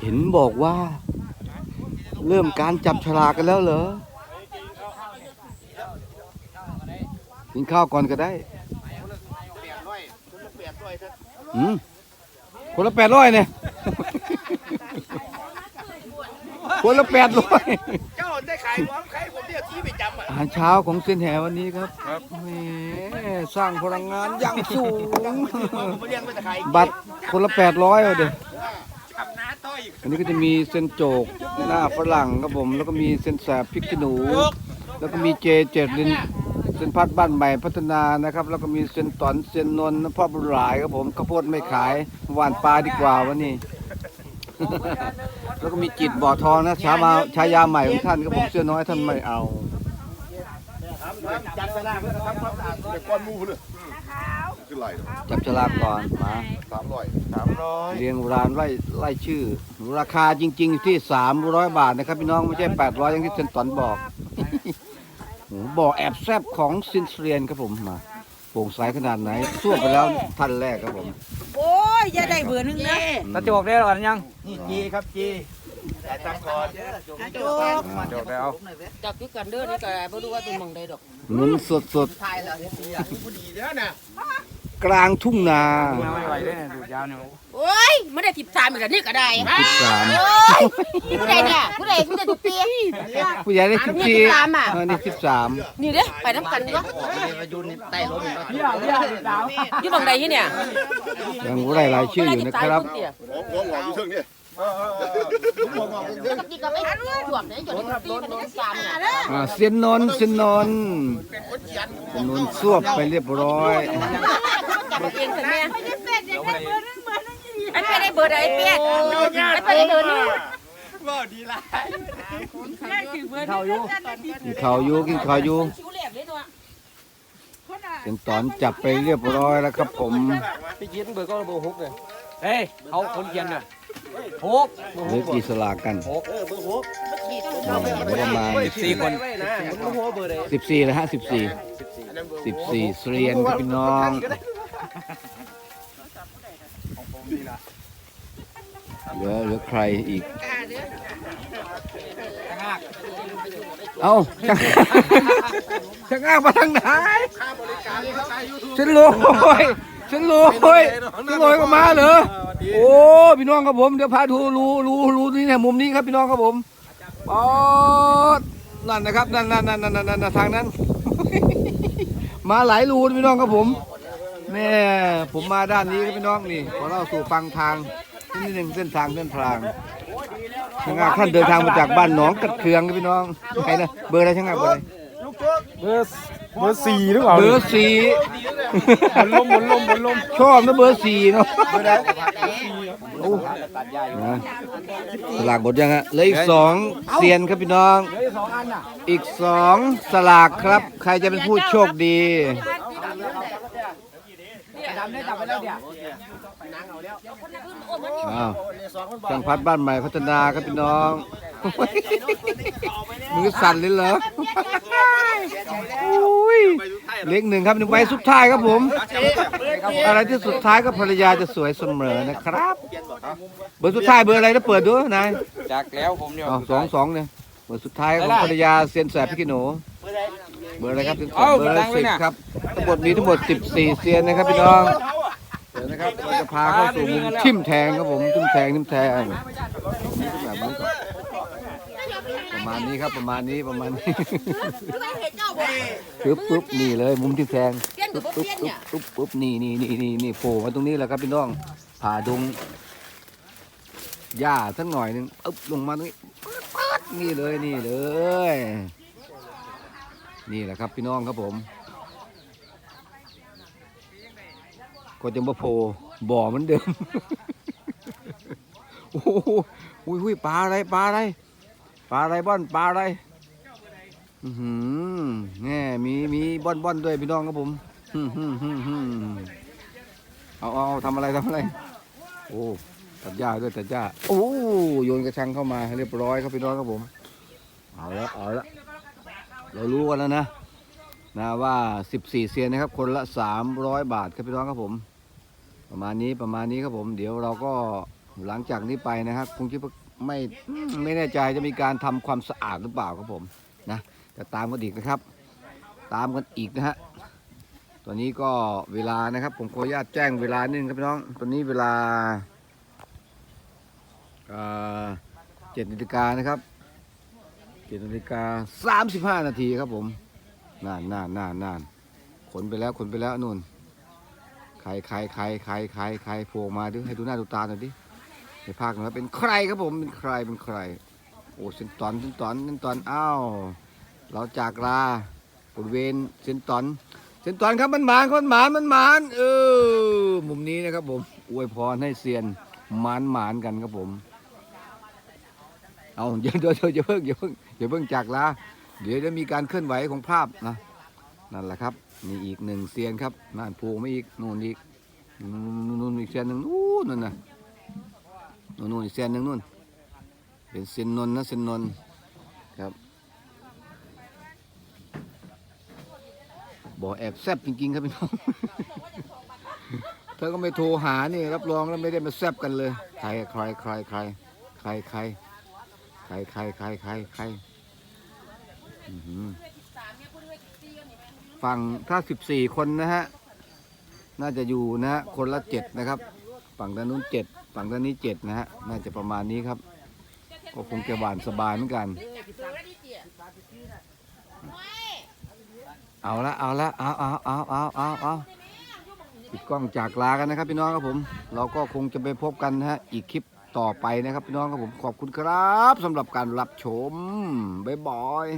เห็นบอกว่า เริ่มการจับฉลากกันแล้วเหรอ กินข้าวก่อนก็ได้อืมคนละแปดร้อยเนี่ยคนละแปดร้อยเจ้าได้ขายหวานใครผมเรียกที่ไปจำอะอาหารเช้าของเส้นแหวันนี้ครับแหมสร้างพลังงานอย่างสูงผมเรียกไม่ตะไคร้บัตรคนละแปดร้อยเดี๋ยวทำน้าต้ อันนี้ก็จะมีเส้นโจกหน้าฝรั่งครับผม แล้วก็มีเส้นแสบพริกขี้หนู แล้วก็มีเจเจ็ดลินเส้นพัดบ้านใหม่พัฒนานะครับ แล้วก็มีเส้นตอนเส้นนนท์พ่อบุญหลายครับผมข้าวโพดไม่ขายหวานปลาดีกว่าวันนี้ แล้วก็มีจิตบ่อทองนะชามาชายาใหม่ของท่านครับผมเสื้อน้อยท่านไม่เอาจัดสนามเพื่อทำความสะอาดเด็กก้อนมูเลย ขึ้นไหลจับฉลากก่อนมาสามร้อยสามร้อยเรียงรานไล่ไล่ชื่อ ราคาจริง ๆ อยู่ที่ 300 บาทนะครับ พี่น้องไม่ใช่ 800 อย่างที่เซนตอนบอกโอ้โหบอกแอบแซบของซินเซียนครับผมมาโปร่งใสขนาดไหนสู้ไปแล้วท่านแรกครับผม โอ้ยอย่าได้เบื่อร์หนึงนะตาจกได้หรอยัง นี่จีครับจีแต่ตังก่อนอาโจจกแล้วจับคือกันเด้อนี่ก็บ่รู้ว่าเป็นหมองใดดอกหนุนสดสดพอดีแล้วนะๆ กลางทุ่งนาไม่ไหวเลยดูดยาวเนี่ยโอ้ยไม่ได้13อีกแล้วนี่ก็ได้สิบสามโอ้ยนี่ผู้ใดเนี่ยผู้ใดผู้ใดทุกปีผู้ใหญ่ได้สิบนี่สี่สิบสามอะเออนี่สิบสามนี่เด้อไปน้ำกันเนาะเบี้ยเบี้ยดาวอยู่หมองใดที่เนี่ยยังรู้รายรายชื่ออยู่นะครับหัวหัวหงอกอยู่เชิงนี่หัวหงอกอยู่เชิงนี่ก็ไม่จวบเนี่ยจวบปีมัน13เนี่ยอ่าเซีย นนนท์เซียนนนท์เซียนนนท์สวบไปเรียบร้อยจับเองสิแม่ไอ้เป็ดได้เบอร์ใดไอ้เป็ดไอ้เป็ดได้เบอร์นึงว่าดีละเท่าอยู่กินข้าวอยู่กินข้าวอยู่ชิวแหลกเลยตัวเป็นตอนจับไปเรียบร้อยแล้วครับผมพี่ยินเบอร์ก็เบอร์หกเลยเฮ้ยเขาคนเขียนน่ะหกเบอร์เหหลือกกี่สลากกันเออเบอร์หกอ่าประมาณสี่คนเบอร์หกเบอร์ใดสิบสี่นะฮะสิบสี่สิบสี่เซียนครับพี่น้อง เหลือเหลือใครอีก เอ้าช่างช่างอ้างมาทางไหนฉันโลยฉันโลยฉันโลยก็มาเหรอโอ้พี่น้องครับผมเดี๋ยวพาดูรูรูรูนี่เนี่ยมุมนี้ครับพี่น้องครับผมปอดนั่นนะครับนั่นนั่นนั่นนั่นนั่นนั่นทางนั้น มาหลายรูนะพี่น้องครับผมแม่ผมมาด้านนี้ครับพี่น้องนี่ขอเล่าสู่ฟังทาง นี่หนึ่งเส้นทางเส้นทางช่างอาท่านเดินทางมาจากบ้านหนองกัดเคืองครับพี่น้องใครนะเบอร์อะไรช่างอาเบอร์อะไรเบอร์เบอร์สี่หรือเปล่าเบอร์สี่หมุนลมหมุนลมหมุนลมชอบนะเบอร์สี่เนาะโอ้นะสลากหมดยังฮะเหลืออีกสองเซียนครับพี่น้องเหลือสองอันน่ะอีกสองสลากครับ ใครจะเป็นผู้โชคดี ดำได้จับไปแล้วเนี่ยอ้าวจังพัดบ้านใหม่พัฒนาครับพี่น้อง มือสั่นเลยเหรออุ้ยเล็กหนึ่งครับหนึ่งใบสุดท้ายครับผม อะไรที่สุดท้ายก็ภรรยาจะสวยเสมอนะครับ เบอร์สุดท้ายเบอร์อะไรนะเปิดดูนายจากแล้วผมเนี่ยสองสองเนี่ยเบอร์สุดท้ายของภรรยาเซียนแสบพี่กิโหน เบอร์อะไรครับเซียนแสบเบอร์สิบครับทั้งหมดมีทั้งหมดสิบสี่เซียนนะครับพี่น้องเดี๋ยวนะครับเราจะพาเข้าสู่มุมทิมแทงครับผมทิมแทงทิมแทงแบบนี้ก่อนประมาณนี้ครับประมาณนี้ประมาณนี้ปึ๊บปึ๊บนี่เลยมุมที่แทงเปลี่ยนกับปึ๊บบ่เปลี่ยนปึ๊เนี่บยปึ๊บปึ๊บนี่นี่นี่นี่นี่โผล่มาตรงนี้แหละครับพี่น้องผ่าดงหญ้าสักหน่อยหนึงอึ๊บลงมาตรงนี้ปึ๊ดปึ๊ดนี่เลยนี่เลย นี่แหละครับพี่น้องครับผมก็จะมาโผล่บ่อเหมือนเดิม โอ้โหอุ้ยปลาอะไรปลาอะไรปลาอะไรบ้อนปลาอะไร อือหือแง่มีมีบ้อนบ้อนด้วยพี่น้องครับผมฮึ่มฮึ่มฮึ่มเอาเอาทำอะไรทำอะไร โอ้ตัดหญ้าด้วยตัดหญ้าโอ้โยนกระชังเข้ามาเรียบร้อยครับพี่น้องครับผม เอาละเอาละ เรารู้กันแล้วนะนะว่า 14 เซียนนะครับ คนละ 300 บาทครับพี่น้องครับผม ประมาณนี้ประมาณนี้ครับผม เดี๋ยวเราก็หลังจากนี้ไปนะครับคงคิดว่าไม่ไม่แน่ใจจะมีการทำความสะอาดหรือเปล่าครับผมนะแต่ตามกันอีกนะครับ ตามกันอีกนะฮะตอนนี้ก็เวลานะครับ ผมขออนุญาตแจ้งเวลานึงครับพี่น้องตอนนี้เวลาเจ็ดนาฬิกานะครับ เจ็ดนาฬิกาสามสิบห้านาทีครับผมนานนานนานนานขนไปแล้วขนไปแล้วนู่นใครใครใครใครใครใครโผล่มาดิให้ดูหน้าดูตาหน่อยดิในภาคหน่อเป็นใครครับผมเป็นใครเป็นใคร โอ้เซนตอนเซนตอนเซนตอนอ้าวเราจากลาบริเวณเซนตอนเซนตอนครับมันหมานคนหมานมันหมานเออมุมนี้นะครับผมอวยพรให้เซียนหมานหมานกันครับผม เอาเดี๋ยวเดี๋ยวเดี๋ยวอย่าเพิ่งอย่าเพิ่งอย่าเพิ่งจากลาเดี๋ยวจะมีการเคลื่อนไหวของภาพนะนั่นแหละครับมีอีกหนึ่งเซียนครับนั่นผูกไม่อีกนู่นอีกนู่นอีกเซียนหนึ่งนู่นนั่นนะนู่นอีกเซียนหนึ่งนู่นเป็นเซียนนนนะเซียนนนครับบอกแอบแซบจริงๆครับพี่น้องเธอก็ไม่โทรหานี่รับรองแล้วไม่ได้มาแซบกันเลย ใครใครใครใครใครใคร รใครใครใครใครฝั่งถ้าสิบสี่คนนะฮะ น่าจะอยู่นะฮะคนละเจ็ดนะครับ ฝั่งด้านนู้นเจ็ดฝั่งด้านนี้เจ็ดนะฮะ น่าจะประมาณนี้ครับ ก็คงจะหวานสบายเหมือนกัน เอาละเอาละเอาเอาเอาเอาเอาเอาปิดกล้องจากลากันนะครับพี่น้องครับผม เราก็คงจะไปพบกันนะฮะอีกคลิป ต่อไปนะครับพี่น้องครับผมขอบคุณครับสำหรับการรับชมบ๊ายบาย